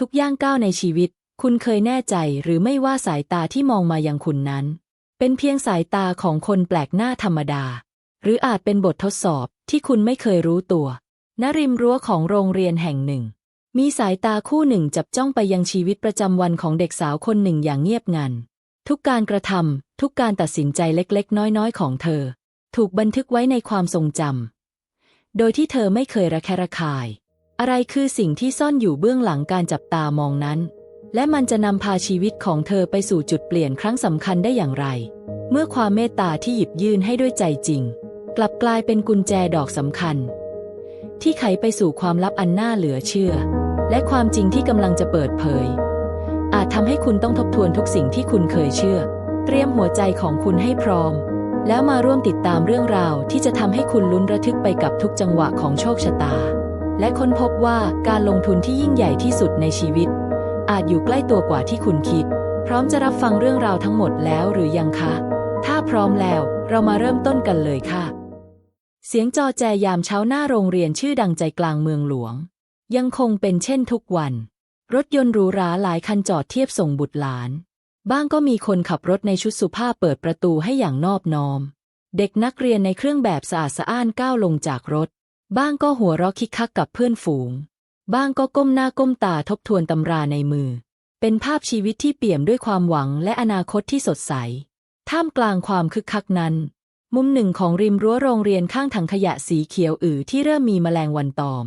ทุกย่างก้าวในชีวิต คุณเคยแน่ใจหรือไม่ว่าสายตาที่มองมายังคุณนั้น เป็นเพียงสายตาของคนแปลกหน้าธรรมดา หรืออาจเป็นบททดสอบที่คุณไม่เคยรู้ตัวณริมรั้วของโรงเรียนแห่งหนึ่ง มีสายตาคู่หนึ่งจับจ้องไปยังชีวิตประจำวันของเด็กสาวคนหนึ่งอย่างเงียบงัน ทุกการกระทำทุกการตัดสินใจเล็กๆ น้อยๆ ของเธอ ถูกบันทึกไว้ในความทรงจำโดยที่เธอไม่เคยระแคะระคาย อะไรคือสิ่งที่ซ่อนอยู่เบื้องหลังการจับตามองนั้น และมันจะนำพาชีวิตของเธอไปสู่จุดเปลี่ยนครั้งสำคัญได้อย่างไร เมื่อความเมตตาที่หยิบยื่นให้ด้วยใจจริง กลับกลายเป็นกุญแจดอกสำคัญ ที่ไขไปสู่ความลับอันน่าเหลือเชื่อ และความจริงที่กำลังจะเปิดเผย อาจทำให้คุณต้องทบทวนทุกสิ่งที่คุณเคยเชื่อ เตรียมหัวใจของคุณให้พร้อม แล้วมาร่วมติดตามเรื่องราวที่จะทำให้คุณลุ้นระทึกไปกับทุกจังหวะของโชคชะตา และค้นพบว่าการลงทุนที่ยิ่งใหญ่ที่สุดในชีวิต อาจอยู่ใกล้ตัวกว่าที่คุณคิด พร้อมจะรับฟังเรื่องราวทั้งหมดแล้วหรือยังคะ ถ้าพร้อมแล้วเรามาเริ่มต้นกันเลยค่ะ เสียงจอแจยามเช้าหน้าโรงเรียนชื่อดังใจกลางเมืองหลวง ยังคงเป็นเช่นทุกวัน รถยนต์หรูหราหลายคันจอดเทียบส่งบุตรหลาน บ้างก็มีคนขับรถในชุดสุภาพเปิดประตูให้อย่างนอบน้อม เด็กนักเรียนในเครื่องแบบสะอาดสะอ้านก้าวลงจากรถ บ้างก็หัวเราะคิกคักกับเพื่อนฝูง บ้างก็ก้มหน้าก้มตาทบทวนตำราในมือ เป็นภาพชีวิตที่เปี่ยมด้วยความหวังและอนาคตที่สดใส ท่ามกลางความคึกคักนั้น มุมหนึ่งของริมรั้วโรงเรียนข้างถังขยะสีเขียวอือที่เริ่มมีแมลงวันตอม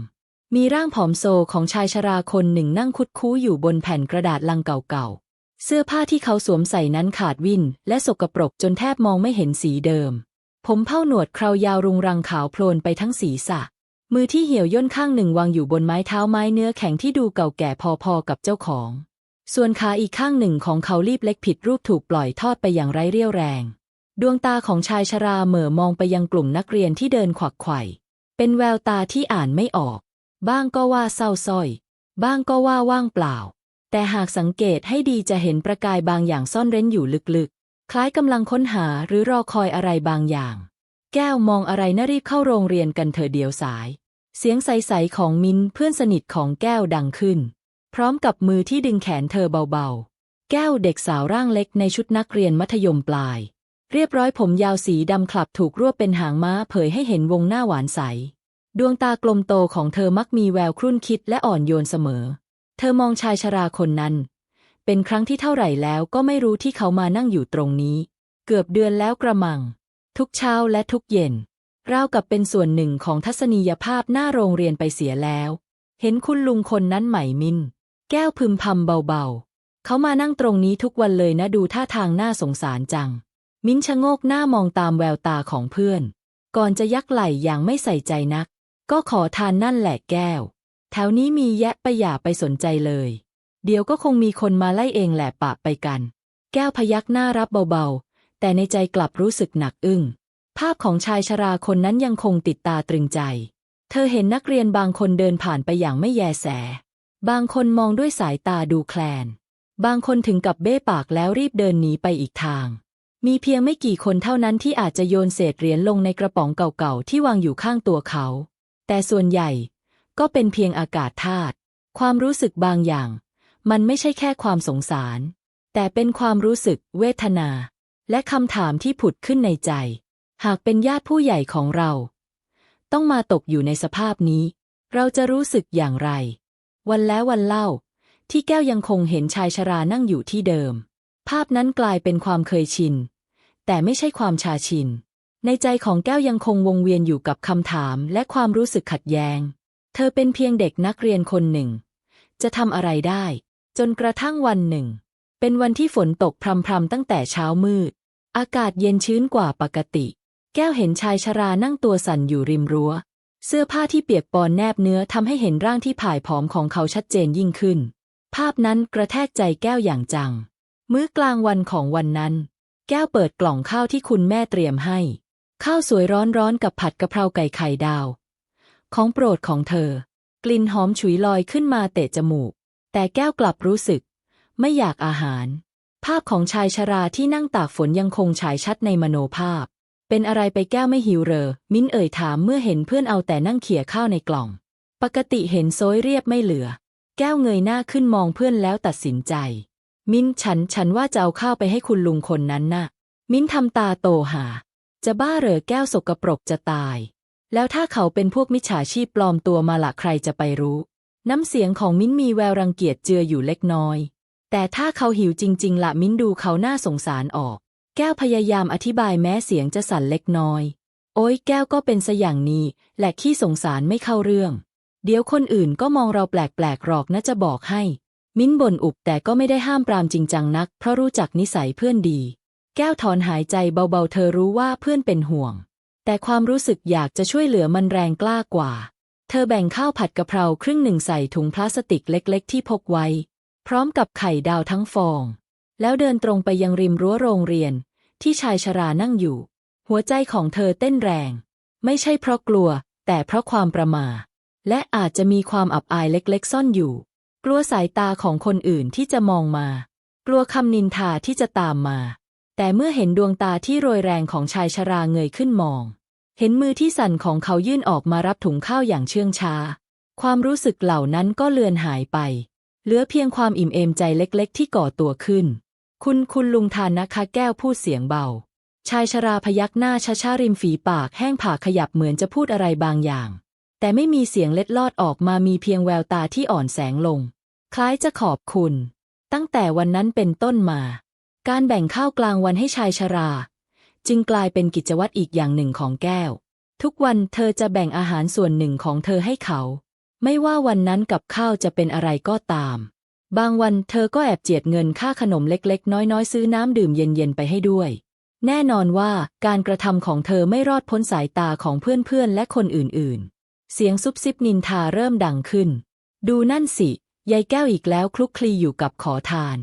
มีร่างผอมโซของชายชราคนหนึ่งนั่งคุดคู้อยู่บนแผ่นกระดาษลังเก่าๆ เสื้อผ้าที่เขาสวมใส่นั้นขาดวินและสกปรกจนแทบมองไม่เห็นสีเดิม ผมเผ้าหนวดเครายาวรุงรังขาวโพลนไปทั้งศีรษะ มือที่เหี่ยวย่นข้างหนึ่งวางอยู่บนไม้เท้าไม้เนื้อแข็งที่ดูเก่าแก่พอๆกับเจ้าของ ส่วนขาอีกข้างหนึ่งของเขารีบเล็กผิดรูปถูกปล่อยทอดไปอย่างไร้เรี่ยวแรง ดวงตาของชายชราเหม่อมองไปยังกลุ่มนักเรียนที่เดินขวักไขว่เป็นแววตาที่อ่านไม่ออก บ้างก็ว่าเศร้าส้อย บ้างก็ว่าว่างเปล่า แต่หากสังเกตให้ดีจะเห็นประกายบางอย่างซ่อนเร้นอยู่ลึก คล้ายกำลังค้นหาหรือรอคอยอะไรบางอย่าง แก้วมองอะไรน่ารีบเข้าโรงเรียนกันเถอเดียวสาย เสียงใสๆของมินเพื่อนสนิทของแก้วดังขึ้น พร้อมกับมือที่ดึงแขนเธอเบาๆ แก้วเด็กสาวร่างเล็กในชุดนักเรียนมัธยมปลาย เรียบร้อยผมยาวสีดำคลับถูกรวบเป็นหางม้าเผยให้เห็นวงหน้าหวานใส ดวงตากลมโตของเธอมักมีแววครุ่นคิดและอ่อนโยนเสมอ เธอมองชายชราคนนั้น เป็นครั้งที่เท่าไหร่แล้วก็ไม่รู้ที่เขามานั่งอยู่ตรงนี้ เกือบเดือนแล้วกระมัง ทุกเช้าและทุกเย็นราวกับเป็นส่วนหนึ่งของทัศนียภาพหน้าโรงเรียนไปเสียแล้ว เห็นคุณลุงคนนั้นไหมมิน แก้วพึมพำเบาๆ เขามานั่งตรงนี้ทุกวันเลยนะดูท่าทางน่าสงสารจัง มิ้นชะโงกหน้ามองตามแววตาของเพื่อน ก่อนจะยักไหล่อย่างไม่ใส่ใจนัก ก็ขอทานนั่นแหละแก้ว แถวนี้มีแยะไปอย่าไปสนใจเลย เดี๋ยวก็คงมีคนมาไล่เองแหละปะไปกัน แก้วพยักหน้ารับเบาๆ แต่ในใจกลับรู้สึกหนักอึ้ง ภาพของชายชราคนนั้นยังคงติดตาตรึงใจ เธอเห็นนักเรียนบางคนเดินผ่านไปอย่างไม่แยแส บางคนมองด้วยสายตาดูแคลน บางคนถึงกับเบ้ปากแล้วรีบเดินหนีไปอีกทาง มีเพียงไม่กี่คนเท่านั้นที่อาจจะโยนเศษเหรียญลงในกระป๋องเก่าๆที่วางอยู่ข้างตัวเขา แต่ส่วนใหญ่ก็เป็นเพียงอากาศธาตุความรู้สึกบางอย่าง มันไม่ใช่แค่ความสงสาร แต่เป็นความรู้สึกเวทนา และคำถามที่ผุดขึ้นในใจ หากเป็นญาติผู้ใหญ่ของเรา ต้องมาตกอยู่ในสภาพนี้ เราจะรู้สึกอย่างไร วันแล้ววันเล่า ที่แก้วยังคงเห็นชายชรานั่งอยู่ที่เดิม ภาพนั้นกลายเป็นความเคยชิน แต่ไม่ใช่ความชาชิน ในใจของแก้วยังคงวงเวียนอยู่กับคำถามและความรู้สึกขัดแย้ง เธอเป็นเพียงเด็กนักเรียนคนหนึ่ง จะทำอะไรได้ จนกระทั่งวันหนึ่ง เป็นวันที่ฝนตกพรำๆตั้งแต่เช้ามืด อากาศเย็นชื้นกว่าปกติ แก้วเห็นชายชรานั่งตัวสั่นอยู่ริมรั้ว เสื้อผ้าที่เปียกปอนแนบเนื้อทำให้เห็นร่างที่ผายผอมของเขาชัดเจนยิ่งขึ้น ภาพนั้นกระแทกใจแก้วอย่างจัง มื้อกลางวันของวันนั้น แก้วเปิดกล่องข้าวที่คุณแม่เตรียมให้ ข้าวสวยร้อนๆกับผัดกะเพราไก่ไข่ดาว ของโปรดของเธอ กลิ่นหอมฉุยลอยขึ้นมาเตะจมูก แต่แก้วกลับรู้สึก ไม่อยากอาหาร ภาพของชายชราที่นั่งตากฝนยังคงฉายชัดในมโนภาพ เป็นอะไรไปแก้วไม่หิวเรอ มิ้นเอ่ยถามเมื่อเห็นเพื่อนเอาแต่นั่งเขี่ยข้าวในกล่อง ปกติเห็นโซยเรียบไม่เหลือ แก้วเงยหน้าขึ้นมองเพื่อนแล้วตัดสินใจ มิ้นฉันฉันว่าจะเอาข้าวไปให้คุณลุงคนนั้นน่ะ มิ้นทำตาโตหา จะบ้าเหรอแก้วสกปรกจะตาย แล้วถ้าเขาเป็นพวกมิจฉาชีพปลอมตัวมาละใครจะไปรู้ น้ำเสียงของมิ้นมีแววรังเกียจเจืออยู่เล็กน้อย แต่ถ้าเขาหิวจริง ๆละมิ้นดูเขาหน้าสงสารออก แก้วพยายามอธิบายแม้เสียงจะสั่นเล็กน้อย โอ้ยแก้วก็เป็นซะอย่างนี้ และขี้สงสารไม่เข้าเรื่อง เดี๋ยวคนอื่นก็มองเราแปลกๆหรอกนะจะบอกให้ มิ้นบ่นอุบแต่ก็ไม่ได้ห้ามปรามจริงจังนัก เพราะรู้จักนิสัยเพื่อนดี แก้วถอนหายใจเบาๆ เธอรู้ว่าเพื่อนเป็นห่วง แต่ความรู้สึกอยากจะช่วยเหลือมันแรงกล้ากว่า เธอแบ่งข้าวผัดกะเพราครึ่งหนึ่งใส่ถุงพลาสติกเล็กๆ ที่พกไว้ พร้อมกับไข่ดาวทั้งฟอง แล้วเดินตรงไปยังริมรั้วโรงเรียน ที่ชายชรานั่งอยู่ หัวใจของเธอเต้นแรง ไม่ใช่เพราะกลัว แต่เพราะความประมาและอาจจะมีความอับอายเล็กๆ ซ่อนอยู่ กลัวสายตาของคนอื่นที่จะมองมา กลัวคำนินทาที่จะตามมา แต่เมื่อเห็นดวงตาที่โรยแรงของชายชราเงยขึ้นมอง เห็นมือที่สั่นของเขายื่นออกมารับถุงข้าวอย่างเชื่องช้า ความรู้สึกเหล่านั้นก็เลือนหายไป เหลือเพียงความอิ่มเอมใจเล็กๆ ที่ก่อตัวขึ้น คุณคุณลุงทานนะคะแก้วพูดเสียงเบา ชายชราพยักหน้าช้าๆริมฝีปากแห้งผากขยับเหมือนจะพูดอะไรบางอย่าง แต่ไม่มีเสียงเล็ดลอดออกมามีเพียงแววตาที่อ่อนแสงลง คล้ายจะขอบคุณ ตั้งแต่วันนั้นเป็นต้นมา การแบ่งข้าวกลางวันให้ชายชรา จึงกลายเป็นกิจวัตรอีกอย่างหนึ่งของแก้ว ทุกวันเธอจะแบ่งอาหารส่วนหนึ่งของเธอให้เขา ไม่ว่าวันนั้นกับข้าวจะเป็นอะไรก็ตาม บางวันเธอก็แอบเจียดเงินค่าขนมเล็กๆ น้อยๆ ซื้อน้ำดื่มเย็นๆ ไปให้ด้วย แน่นอนว่าการกระทำของเธอไม่รอดพ้นสายตาของเพื่อนๆ และคนอื่นๆ เสียงซุบซิบนินทาเริ่มดังขึ้น ดูนั่นสิ ยายแก้วอีกแล้วคลุกคลีอยู่กับขอทาน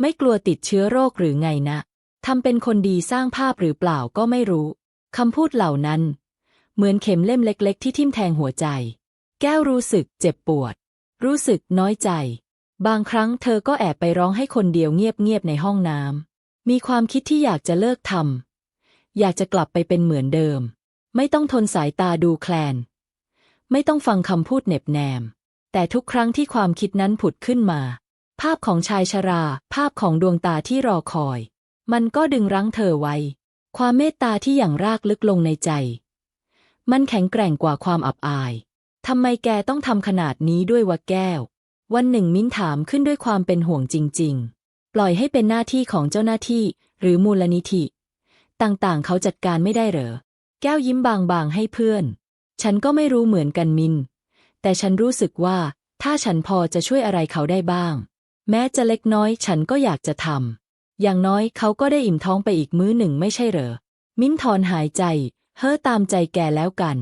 ไม่กลัวติดเชื้อโรคหรือไงนะ ทำเป็นคนดีสร้างภาพหรือเปล่าก็ไม่รู้ คำพูดเหล่านั้น เหมือนเข็มเล่มเล็ก ๆ ที่ทิ่มแทงหัวใจ แก้วรู้สึกเจ็บปวด รู้สึกน้อยใจ บางครั้งเธอก็แอบไปร้องให้คนเดียวเงียบ ๆ ในห้องน้ำ มีความคิดที่อยากจะเลิกทำ อยากจะกลับไปเป็นเหมือนเดิม ไม่ต้องทนสายตาดูแคลน ไม่ต้องฟังคำพูดเหน็บแนม แต่ทุกครั้งที่ความคิดนั้นผุดขึ้นมา ภาพของชายชรา ภาพของดวงตาที่รอคอย มันก็ดึงรั้งเธอไว้ ความเมตตาที่อย่างรากลึกลงในใจ มันแข็งแกร่งกว่าความอับอายทำไมแกต้องทำขนาดนี้ด้วยวะแก้ว วันหนึ่งมิ้นถามขึ้นด้วยความเป็นห่วงจริง ๆ ปล่อยให้เป็นหน้าที่ของเจ้าหน้าที่ หรือมูลนิธิ ต่างๆ เขาจัดการไม่ได้เหรอ แก้วยิ้มบางๆ ให้เพื่อน ฉันก็ไม่รู้เหมือนกันมิน แต่ฉันรู้สึกว่า ถ้าฉันพอจะช่วยอะไรเขาได้บ้าง แม้จะเล็กน้อยฉันก็อยากจะทำ อย่างน้อยเขาก็ได้อิ่มท้องไปอีกมื้อหนึ่งไม่ใช่เหรอ มิ้นถอนหายใจ เฮ้อตามใจแกแล้วกัน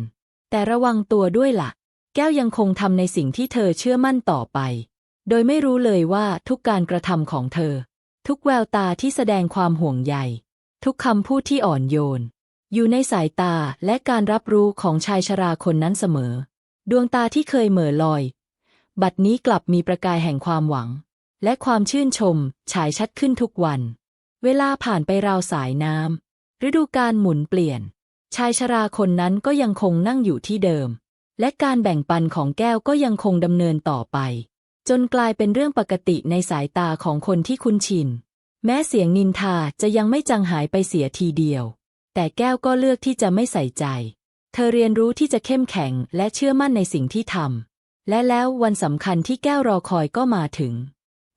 แต่ระวังตัวด้วยละ่ะ แก้วยังคงทำในสิ่งที่เธอเชื่อมั่นต่อไป โดยไม่รู้เลยว่าทุกการกระทำของเธอ ทุกแววตาที่แสดงความห่วงใย ทุกคำพูดที่อ่อนโยน อยู่ในสายตาและการรับรู้ของชายชราคนนั้นเสมอ ดวงตาที่เคยเหม่อลอย บัดนี้กลับมีประกายแห่งความหวัง และความชื่นชม ฉายชัดขึ้นทุกวัน เวลาผ่านไปราวสายน้ำฤดูการหมุนเปลี่ยน ชายชราคนนั้นก็ยังคงนั่งอยู่ที่เดิม และการแบ่งปันของแก้วก็ยังคงดำเนินต่อไป จนกลายเป็นเรื่องปกติในสายตาของคนที่คุ้นชิน แม้เสียงนินทาจะยังไม่จางหายไปเสียทีเดียว แต่แก้วก็เลือกที่จะไม่ใส่ใจ เธอเรียนรู้ที่จะเข้มแข็งและเชื่อมั่นในสิ่งที่ทำและแล้ววันสำคัญที่แก้วรอคอยก็มาถึง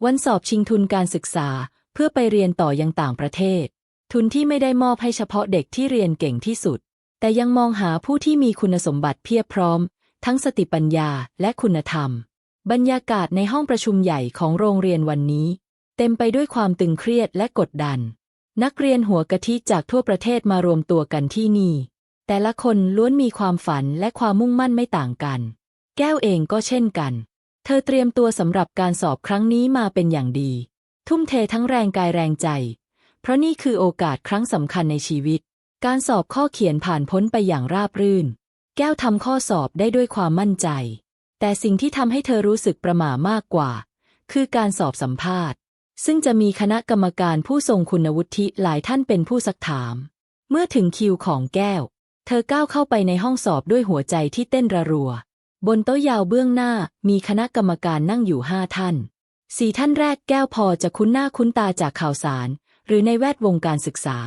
วันสอบชิงทุนการศึกษาเพื่อไปเรียนต่อยังต่างประเทศ ทุนที่ไม่ได้มอบให้เฉพาะเด็กที่เรียนเก่งที่สุด แต่ยังมองหาผู้ที่มีคุณสมบัติเพียบพร้อม ทั้งสติปัญญาและคุณธรรม บรรยากาศในห้องประชุมใหญ่ของโรงเรียนวันนี้ เต็มไปด้วยความตึงเครียดและกดดัน นักเรียนหัวกะทิจากทั่วประเทศมารวมตัวกันที่นี่ แต่ละคนล้วนมีความฝันและความมุ่งมั่นไม่ต่างกัน แก้วเองก็เช่นกัน เธอเตรียมตัวสำหรับการสอบครั้งนี้มาเป็นอย่างดี ทุ่มเททั้งแรงกายแรงใจ เพราะนี่คือโอกาสครั้งสำคัญในชีวิต การสอบข้อเขียนผ่านพ้นไปอย่างราบรื่น แก้วทำข้อสอบได้ด้วยความมั่นใจ แต่สิ่งที่ทำให้เธอรู้สึกประหม่ามากกว่า คือการสอบสัมภาษณ์ ซึ่งจะมีคณะกรรมการผู้ทรงคุณวุฒิหลายท่านเป็นผู้ซักถาม เมื่อถึงคิวของแก้ว เธอก้าวเข้าไปในห้องสอบด้วยหัวใจที่เต้นระรัว บนโต๊ะยาวเบื้องหน้ามีคณะกรรมการนั่งอยู่ห้าท่านสี่ท่านแรกแก้วพอจะคุ้นหน้าคุ้นตาจากข่าวสาร หรือในแวดวงการศึกษา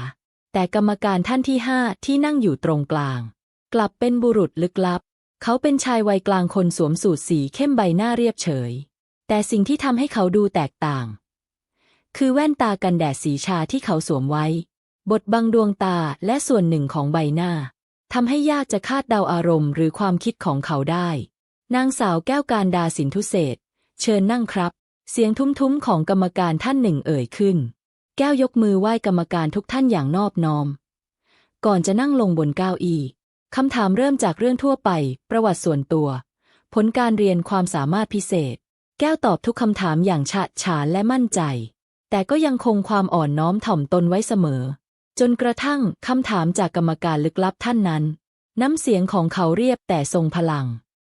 แต่กรรมการท่านที่ห้าที่นั่งอยู่ตรงกลาง กลับเป็นบุรุษลึกลับ เขาเป็นชายวัยกลางคนสวมสูทสีเข้มใบหน้าเรียบเฉย แต่สิ่งที่ทำให้เขาดูแตกต่าง คือแว่นตากันแดดสีชาที่เขาสวมไว้บทบังดวงตาและส่วนหนึ่งของใบหน้า ทำให้ยากจะคาดเดาอารมณ์หรือความคิดของเขาได้ นางสาวแก้วการดาสินทุเศษ เชิญนั่งครับ เสียงทุ้มๆของกรรมการท่านหนึ่งเอ่ยขึ้น แก้วยกมือไหว้กรรมการทุกท่านอย่างนอบน้อม ก่อนจะนั่งลงบนเก้าอี้คำถามเริ่มจากเรื่องทั่วไป ประวัติส่วนตัว ผลการเรียนความสามารถพิเศษ แก้วตอบทุกคำถามอย่างฉะฉานและมั่นใจ แต่ก็ยังคงความอ่อนน้อมถ่อมตนไว้เสมอ จนกระทั่งคำถามจากกรรมการลึกลับท่านนั้น น้ำเสียงของเขาเรียบแต่ทรงพลัง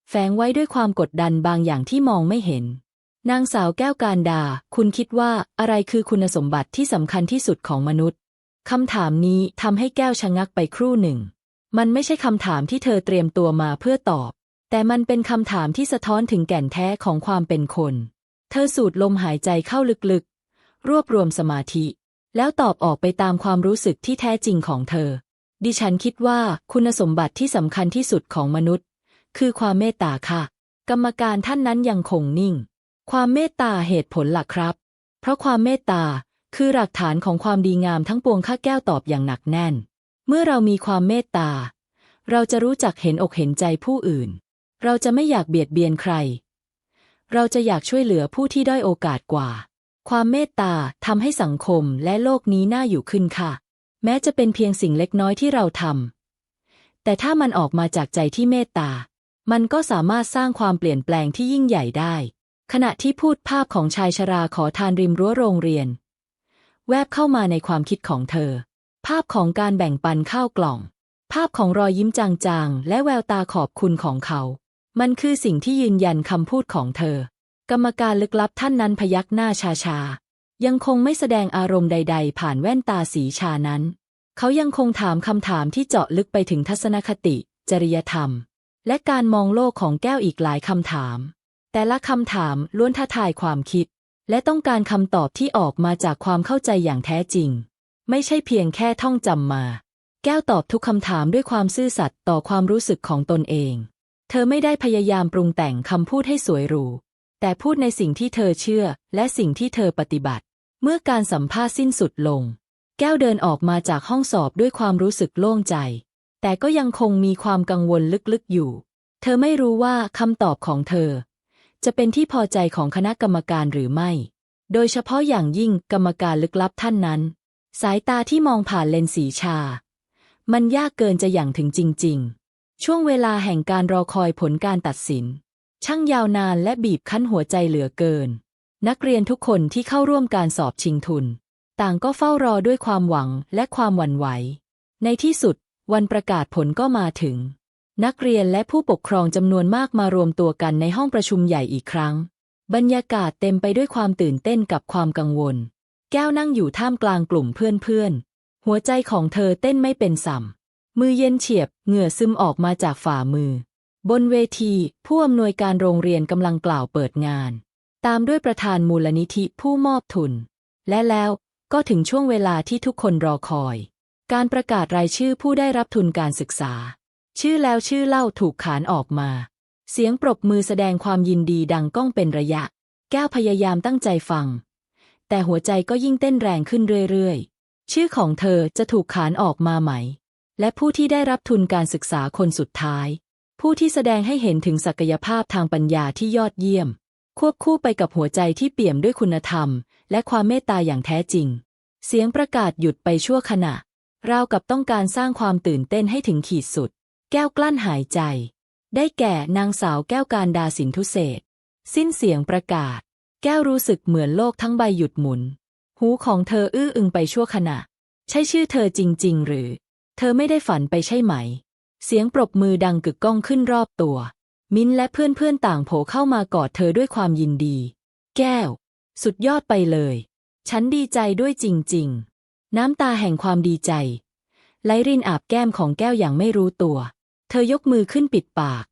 แฝงไว้ด้วยความกดดันบางอย่างที่มองไม่เห็น นางสาวแก้วการดา คุณคิดว่าอะไรคือคุณสมบัติที่สำคัญที่สุดของมนุษย์คำถามนี้ทำให้แก้วชะงักไปครู่หนึ่ง มันไม่ใช่คำถามที่เธอเตรียมตัวมาเพื่อตอบ แต่มันเป็นคำถามที่สะท้อนถึงแก่นแท้ของความเป็นคน เธอสูดลมหายใจเข้าลึกๆ รวบรวมสมาธิ แล้วตอบออกไปตามความรู้สึกที่แท้จริงของเธอ ดิฉันคิดว่าคุณสมบัติที่สำคัญที่สุดของมนุษย์ คือความเมตตาค่ะ กรรมการท่านนั้นยังคงนิ่ง ความเมตตาเหตุผลหลักครับ เพราะความเมตตาคือหลักฐานของความดีงามทั้งปวงข้าแก้วตอบอย่างหนักแน่น เมื่อเรามีความเมตตา เราจะรู้จักเห็นอกเห็นใจผู้อื่น เราจะไม่อยากเบียดเบียนใคร เราจะอยากช่วยเหลือผู้ที่ด้อยโอกาสกว่า ความเมตตาทำให้สังคมและโลกนี้น่าอยู่ขึ้นค่ะ แม้จะเป็นเพียงสิ่งเล็กน้อยที่เราทำแต่ถ้ามันออกมาจากใจที่เมตตา มันก็สามารถสร้างความเปลี่ยนแปลงที่ยิ่งใหญ่ได้ ขณะที่พูดภาพของชายชราขอทานริมรั้วโรงเรียน แวบเข้ามาในความคิดของเธอ ภาพของการแบ่งปันข้าวกล่อง ภาพของรอยยิ้มจางๆ และแววตาขอบคุณของเขา มันคือสิ่งที่ยืนยันคำพูดของเธอ กรรมการลึกลับท่านนั้นพยักหน้าชาๆยังคงไม่แสดงอารมณ์ใด ๆ ผ่านแว่นตาสีชานั้น เขายังคงถามคำถามที่เจาะลึกไปถึงทัศนคติ จริยธรรม และการมองโลกของแก้วอีกหลายคำถาม แต่ละคำถามล้วนท้าทายความคิด และต้องการคำตอบที่ออกมาจากความเข้าใจอย่างแท้จริง ไม่ใช่เพียงแค่ท่องจำมา แก้วตอบทุกคำถามด้วยความซื่อสัตย์ต่อความรู้สึกของตนเอง เธอไม่ได้พยายามปรุงแต่งคำพูดให้สวยหรู แต่พูดในสิ่งที่เธอเชื่อและสิ่งที่เธอปฏิบัติ เมื่อการสัมภาษณ์สิ้นสุดลง แก้วเดินออกมาจากห้องสอบด้วยความรู้สึกโล่งใจ แต่ก็ยังคงมีความกังวลลึกๆอยู่ เธอไม่รู้ว่าคำตอบของเธอ จะเป็นที่พอใจของคณะกรรมการหรือไม่ โดยเฉพาะอย่างยิ่งกรรมการลึกลับท่านนั้น สายตาที่มองผ่านเลนส์สีชา มันยากเกินจะอย่างถึงจริง ๆ ช่วงเวลาแห่งการรอคอยผลการตัดสิน ช่างยาวนานและบีบคั้นหัวใจเหลือเกิน นักเรียนทุกคนที่เข้าร่วมการสอบชิงทุน ต่างก็เฝ้ารอด้วยความหวังและความหวั่นไหว ในที่สุด วันประกาศผลก็มาถึง นักเรียนและผู้ปกครองจำนวนมากมารวมตัวกันในห้องประชุมใหญ่อีกครั้ง บรรยากาศเต็มไปด้วยความตื่นเต้นกับความกังวล แก้วนั่งอยู่ท่ามกลางกลุ่มเพื่อนๆหัวใจของเธอเต้นไม่เป็นสัมมือเย็นเฉียบ เหงื่อซึมออกมาจากฝ่ามือ บนเวที ผู้อำนวยการโรงเรียนกำลังกล่าวเปิดงาน ตามด้วยประธานมูลนิธิผู้มอบทุน และแล้วก็ถึงช่วงเวลาที่ทุกคนรอคอย การประกาศรายชื่อผู้ได้รับทุนการศึกษา ชื่อแล้วชื่อเล่าถูกขานออกมา เสียงปรบมือแสดงความยินดีดังก้องเป็นระยะ แก้วพยายามตั้งใจฟัง แต่หัวใจก็ยิ่งเต้นแรงขึ้นเรื่อยๆ ชื่อของเธอจะถูกขานออกมาไหม และผู้ที่ได้รับทุนการศึกษาคนสุดท้าย ผู้ที่แสดงให้เห็นถึงศักยภาพทางปัญญาที่ยอดเยี่ยม ควบคู่ไปกับหัวใจที่เปี่ยมด้วยคุณธรรม และความเมตตาอย่างแท้จริง เสียงประกาศหยุดไปชั่วขณะราวกับต้องการสร้างความตื่นเต้นให้ถึงขีดสุด แก้วกลั้นหายใจ ได้แก่นางสาวแก้วการดาสินทุเศษ สิ้นเสียงประกาศ แก้วรู้สึกเหมือนโลกทั้งใบหยุดหมุน หูของเธออื้ออึงไปชั่วขณะ ใช่ชื่อเธอจริง ๆ หรือ เธอไม่ได้ฝันไปใช่ไหม เสียงปรบมือดังกึกก้องขึ้นรอบตัว มิ้นและเพื่อนๆต่างโผเข้ามากอดเธอด้วยความยินดี แก้ว สุดยอดไปเลย ฉันดีใจด้วยจริง ๆ น้ำตาแห่งความดีใจไหลรินอาบแก้มของแก้วอย่างไม่รู้ตัว เธอยกมือขึ้นปิดปาก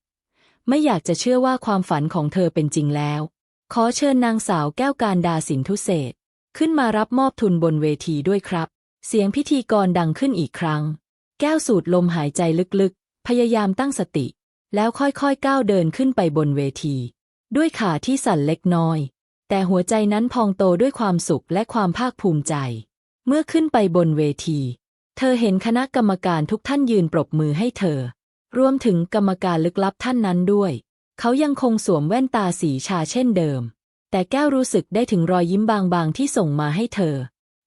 ไม่อยากจะเชื่อว่าความฝันของเธอเป็นจริงแล้ว ขอเชิญนางสาวแก้วการดาสินทุเศษขึ้นมารับมอบทุนบนเวทีด้วยครับ เสียงพิธีกรดังขึ้นอีกครั้ง แก้วสูดลมหายใจลึกๆ พยายามตั้งสติ แล้วค่อยๆก้าวเดินขึ้นไปบนเวที ด้วยขาที่สั่นเล็กน้อย แต่หัวใจนั้นพองโตด้วยความสุขและความภาคภูมิใจ เมื่อขึ้นไปบนเวที เธอเห็นคณะกรรมการทุกท่านยืนปรบมือให้เธอ รวมถึงกรรมการลึกลับท่านนั้นด้วย เขายังคงสวมแว่นตาสีชาเช่นเดิม แต่แก้วรู้สึกได้ถึงรอยยิ้มบางๆที่ส่งมาให้เธอ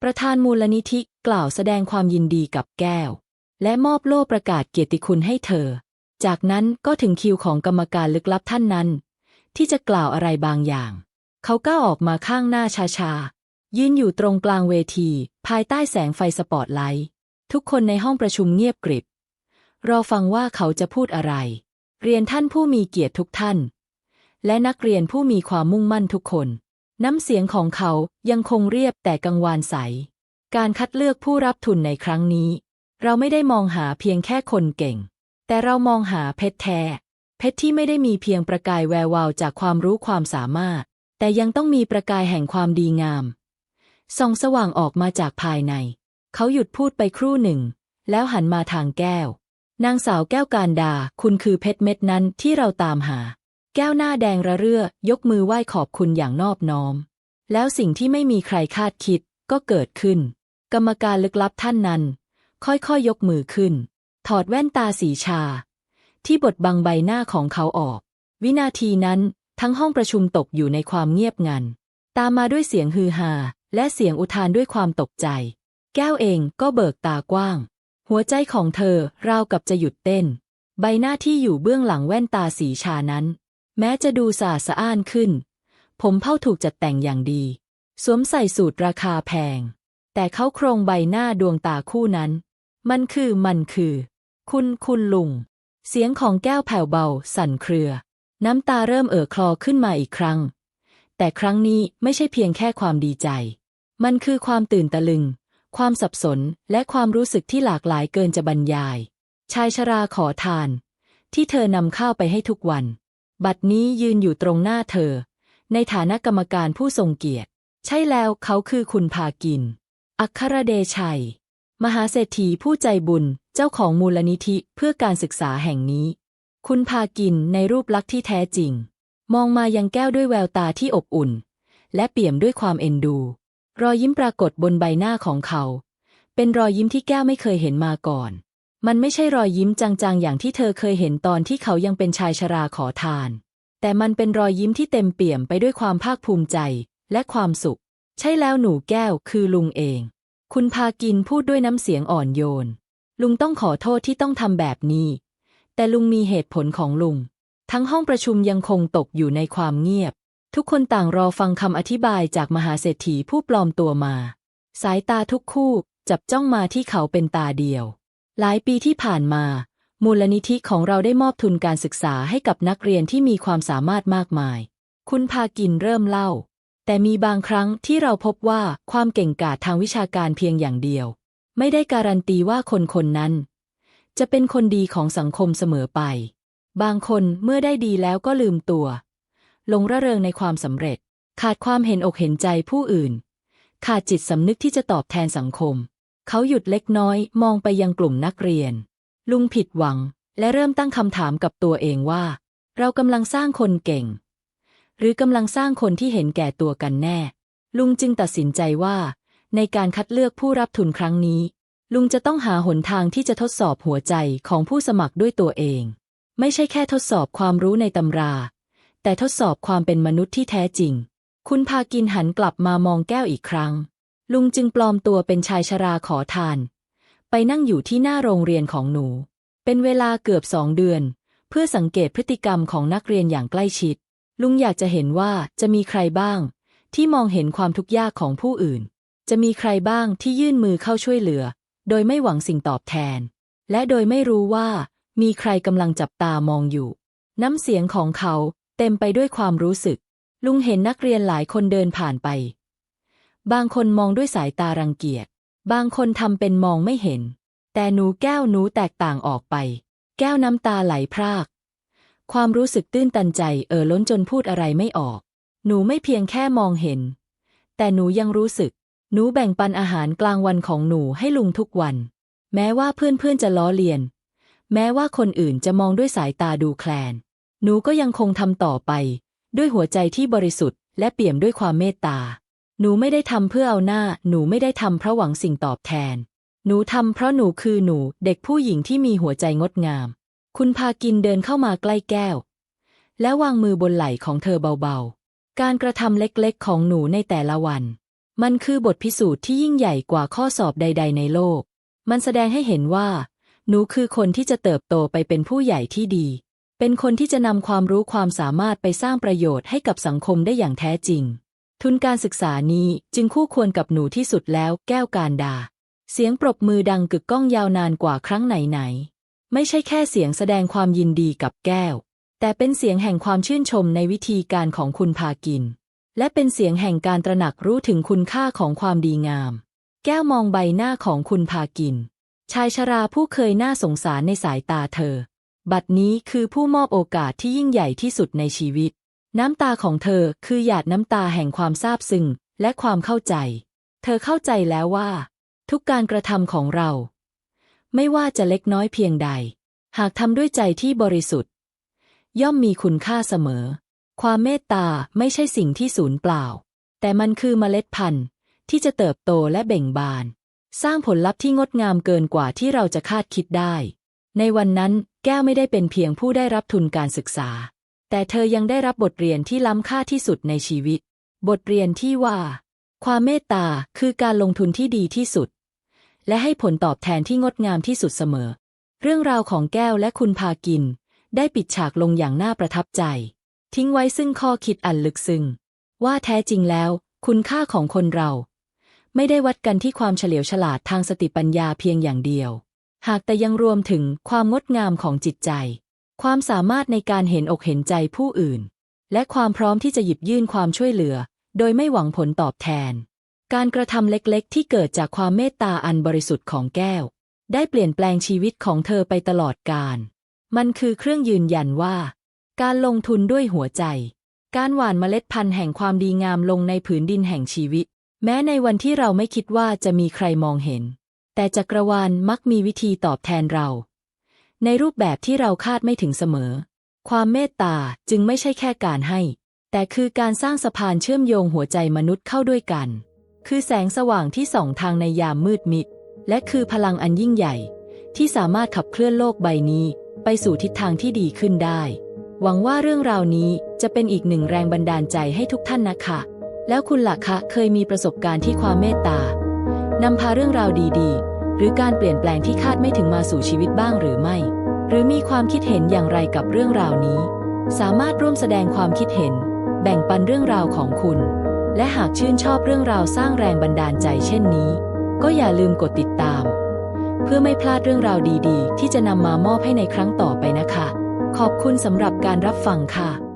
ประธานมูลนิธิกล่าวแสดงความยินดีกับแก้ว และมอบโล่ประกาศเกียรติคุณให้เธอ จากนั้นก็ถึงคิวของกรรมการลึกลับท่านนั้น ที่จะกล่าวอะไรบางอย่าง เขาก้าวออกมาข้างหน้าช้าๆ ยืนอยู่ตรงกลางเวที ภายใต้แสงไฟสปอตไลท์ ทุกคนในห้องประชุมเงียบกริบ รอฟังว่าเขาจะพูดอะไร เรียนท่านผู้มีเกียรติทุกท่าน และนักเรียนผู้มีความมุ่งมั่นทุกคน น้ำเสียงของเขายังคงเรียบแต่กังวานใส การคัดเลือกผู้รับทุนในครั้งนี้ เราไม่ได้มองหาเพียงแค่คนเก่ง แต่เรามองหาเพชรแท้ เพชรที่ไม่ได้มีเพียงประกายแวววาวจากความรู้ความสามารถ แต่ยังต้องมีประกายแห่งความดีงาม ส่องสว่างออกมาจากภายใน เขาหยุดพูดไปครู่หนึ่ง แล้วหันมาทางแก้ว นางสาวแก้วการดา คุณคือเพชรเม็ดนั้นที่เราตามหา แก้วหน้าแดงระเรื่อยกมือไหว้ขอบคุณอย่างนอบน้อม แล้วสิ่งที่ไม่มีใครคาดคิดก็เกิดขึ้น กรรมการลึกลับท่านนั้น ค่อยๆยยกมือขึ้น ถอดแว่นตาสีชา ที่บดบังใบหน้าของเขาออก วินาทีนั้นทั้งห้องประชุมตกอยู่ในความเงียบงัน ตามมาด้วยเสียงฮือฮาและเสียงอุทานด้วยความตกใจ แก้วเองก็เบิกตากว้าง หัวใจของเธอราวกับจะหยุดเต้น ใบหน้าที่อยู่เบื้องหลังแว่นตาสีชานั้น แม้จะดูสะอาสะอ้านขึ้น ผมเผ้าถูกจัดแต่งอย่างดี สวมใส่สูตรราคาแพง แต่เขาโครงใบหน้าดวงตาคู่นั้น มันคือมันคือ คุณคุณลุง เสียงของแก้วแผ่วเบา สั่นเครือ น้ำตาเริ่มเอ่อคลอขึ้นมาอีกครั้ง แต่ครั้งนี้ไม่ใช่เพียงแค่ความดีใจ มันคือความตื่นตะลึง ความสับสนและความรู้สึกที่หลากหลายเกินจะบรรยาย ชายชราขอทาน ที่เธอนำข้าวไปให้ทุกวัน บัดนี้ยืนอยู่ตรงหน้าเธอ ในฐานะกรรมการผู้ทรงเกียรติ ใช่แล้วเขาคือคุณพากิน อัครเดชัย มหาเศรษฐีผู้ใจบุญเจ้าของมูลนิธิเพื่อการศึกษาแห่งนี้ คุณพากินในรูปลักษณ์ที่แท้จริง มองมายังแก้วด้วยแววตาที่อบอุ่น และเปี่ยมด้วยความเอ็นดู รอยยิ้มปรากฏบนใบหน้าของเขา เป็นรอยยิ้มที่แก้วไม่เคยเห็นมาก่อน มันไม่ใช่รอยยิ้มจางๆอย่างที่เธอเคยเห็นตอนที่เขายังเป็นชายชราขอทาน แต่มันเป็นรอยยิ้มที่เต็มเปี่ยมไปด้วยความภาคภูมิใจและความสุข ใช่แล้วหนูแก้วคือลุงเอง คุณพากินพูดด้วยน้ำเสียงอ่อนโยน ลุงต้องขอโทษที่ต้องทำแบบนี้ แต่ลุงมีเหตุผลของลุง ทั้งห้องประชุมยังคงตกอยู่ในความเงียบ ทุกคนต่างรอฟังคำอธิบายจากมหาเศรษฐีผู้ปลอมตัวมา สายตาทุกคู่จับจ้องมาที่เขาเป็นตาเดียว หลายปีที่ผ่านมา มูลนิธิของเราได้มอบทุนการศึกษาให้กับนักเรียนที่มีความสามารถมากมาย คุณพากินเริ่มเล่า แต่มีบางครั้งที่เราพบว่าความเก่งกาจทางวิชาการเพียงอย่างเดียว ไม่ได้การันตีว่าคนคนนั้น จะเป็นคนดีของสังคมเสมอไป บางคนเมื่อได้ดีแล้วก็ลืมตัว ลงระเริงในความสำเร็จ ขาดความเห็นอกเห็นใจผู้อื่น ขาดจิตสำนึกที่จะตอบแทนสังคม เขาหยุดเล็กน้อยมองไปยังกลุ่มนักเรียน ลุงผิดหวังและเริ่มตั้งคำถามกับตัวเองว่า เรากำลังสร้างคนเก่ง หรือกำลังสร้างคนที่เห็นแก่ตัวกันแน่ ลุงจึงตัดสินใจว่า ในการคัดเลือกผู้รับทุนครั้งนี้ ลุงจะต้องหาหนทางที่จะทดสอบหัวใจของผู้สมัครด้วยตัวเอง ไม่ใช่แค่ทดสอบความรู้ในตำรา แต่ทดสอบความเป็นมนุษย์ที่แท้จริง คุณพากินหันกลับมามองแก้วอีกครั้ง ลุงจึงปลอมตัวเป็นชายชราขอทาน ไปนั่งอยู่ที่หน้าโรงเรียนของหนู เป็นเวลาเกือบสองเดือน เพื่อสังเกตพฤติกรรมของนักเรียนอย่างใกล้ชิด ลุงอยากจะเห็นว่าจะมีใครบ้าง ที่มองเห็นความทุกข์ยากของผู้อื่น จะมีใครบ้างที่ยื่นมือเข้าช่วยเหลือ โดยไม่หวังสิ่งตอบแทน และโดยไม่รู้ว่า มีใครกำลังจับตามองอยู่ น้ำเสียงของเขาเต็มไปด้วยความรู้สึก ลุงเห็นนักเรียนหลายคนเดินผ่านไป บางคนมองด้วยสายตารังเกียจ บางคนทำเป็นมองไม่เห็น แต่หนูแก้วหนูแตกต่างออกไป แก้วน้ำตาไหลพราก ความรู้สึกตื้นตันใจเอ่อล้นจนพูดอะไรไม่ออก หนูไม่เพียงแค่มองเห็น แต่หนูยังรู้สึก หนูแบ่งปันอาหารกลางวันของหนูให้ลุงทุกวัน แม้ว่าเพื่อนๆจะล้อเลียน แม้ว่าคนอื่นจะมองด้วยสายตาดูแคลน หนูก็ยังคงทำต่อไป ด้วยหัวใจที่บริสุทธิ์และเปี่ยมด้วยความเมตตา หนูไม่ได้ทำเพื่อเอาหน้า หนูไม่ได้ทำเพราะหวังสิ่งตอบแทน หนูทำเพราะหนูคือหนูเด็กผู้หญิงที่มีหัวใจงดงาม คุณพากินเดินเข้ามาใกล้แก้ว และวางมือบนไหล่ของเธอเบาๆ การกระทำเล็กๆ ของหนูในแต่ละวัน มันคือบทพิสูจน์ที่ยิ่งใหญ่กว่าข้อสอบใด ๆ ในโลก มันแสดงให้เห็นว่า หนูคือคนที่จะเติบโตไปเป็นผู้ใหญ่ที่ดี เป็นคนที่จะนำความรู้ความสามารถไปสร้างประโยชน์ให้กับสังคมได้อย่างแท้จริง ทุนการศึกษานี้จึงคู่ควรกับหนูที่สุดแล้ว แก้วการดา เสียงปรบมือดังกึกก้องยาวนานกว่าครั้งไหนๆ ไม่ใช่แค่เสียงแสดงความยินดีกับแก้ว แต่เป็นเสียงแห่งความชื่นชมในวิธีการของคุณพากิน และเป็นเสียงแห่งการตระหนักรู้ถึงคุณค่าของความดีงาม แก้วมองใบหน้าของคุณพากิน ชายชราผู้เคยน่าสงสารในสายตาเธอ บัดนี้คือผู้มอบโอกาสที่ยิ่งใหญ่ที่สุดในชีวิต น้ำตาของเธอคือหยาดน้ำตาแห่งความซาบซึ้งและความเข้าใจ เธอเข้าใจแล้วว่า ทุกการกระทำของเรา ไม่ว่าจะเล็กน้อยเพียงใด หากทำด้วยใจที่บริสุทธิ์ ย่อมมีคุณค่าเสมอ ความเมตตาไม่ใช่สิ่งที่สูญเปล่า แต่มันคือเมล็ดพันธุ์ที่จะเติบโตและเบ่งบาน สร้างผลลัพธ์ที่งดงามเกินกว่าที่เราจะคาดคิดได้ ในวันนั้นแก้วไม่ได้เป็นเพียงผู้ได้รับทุนการศึกษา แต่เธอยังได้รับบทเรียนที่ล้ำค่าที่สุดในชีวิต บทเรียนที่ว่า ความเมตตาคือการลงทุนที่ดีที่สุด และให้ผลตอบแทนที่งดงามที่สุดเสมอ เรื่องราวของแก้วและคุณพากิน ได้ปิดฉากลงอย่างน่าประทับใจ ทิ้งไว้ซึ่งข้อคิดอันลึกซึ้งว่าแท้จริงแล้ว คุณค่าของคนเรา ไม่ได้วัดกันที่ความเฉลียวฉลาดทางสติปัญญาเพียงอย่างเดียว หากแต่ยังรวมถึงความงดงามของจิตใจ ความสามารถในการเห็นอกเห็นใจผู้อื่น และความพร้อมที่จะหยิบยื่นความช่วยเหลือ โดยไม่หวังผลตอบแทน การกระทำเล็กๆ ที่เกิดจากความเมตตาอันบริสุทธิ์ของแก้ว ได้เปลี่ยนแปลงชีวิตของเธอไปตลอดกาล มันคือเครื่องยืนยันว่า การลงทุนด้วยหัวใจ การหว่านเมล็ดพันธุ์แห่งความดีงามลงในผืนดินแห่งชีวิต แม้ในวันที่เราไม่คิดว่าจะมีใครมองเห็น แต่จักรวาลมักมีวิธีตอบแทนเรา ในรูปแบบที่เราคาดไม่ถึงเสมอ ความเมตตาจึงไม่ใช่แค่การให้ แต่คือการสร้างสะพานเชื่อมโยงหัวใจมนุษย์เข้าด้วยกัน คือแสงสว่างที่ส่องทางในยามมืดมิด และคือพลังอันยิ่งใหญ่ ที่สามารถขับเคลื่อนโลกใบนี้ ไปสู่ทิศทางที่ดีขึ้นได้ หวังว่าเรื่องราวนี้จะเป็นอีกหนึ่งแรงบันดาลใจให้ทุกท่านนะคะ แล้วคุณล่ะคะเคยมีประสบการณ์ที่ความเมตตานำพาเรื่องราวดีๆ หรือการเปลี่ยนแปลงที่คาดไม่ถึงมาสู่ชีวิตบ้างหรือไม่ หรือมีความคิดเห็นอย่างไรกับเรื่องราวนี้ สามารถร่วมแสดงความคิดเห็น แบ่งปันเรื่องราวของคุณ และหากชื่นชอบเรื่องราวสร้างแรงบันดาลใจเช่นนี้ ก็อย่าลืมกดติดตาม เพื่อไม่พลาดเรื่องราวดีๆ ที่จะนำมามอบให้ในครั้งต่อไปนะคะ ขอบคุณสำหรับการรับฟังค่ะ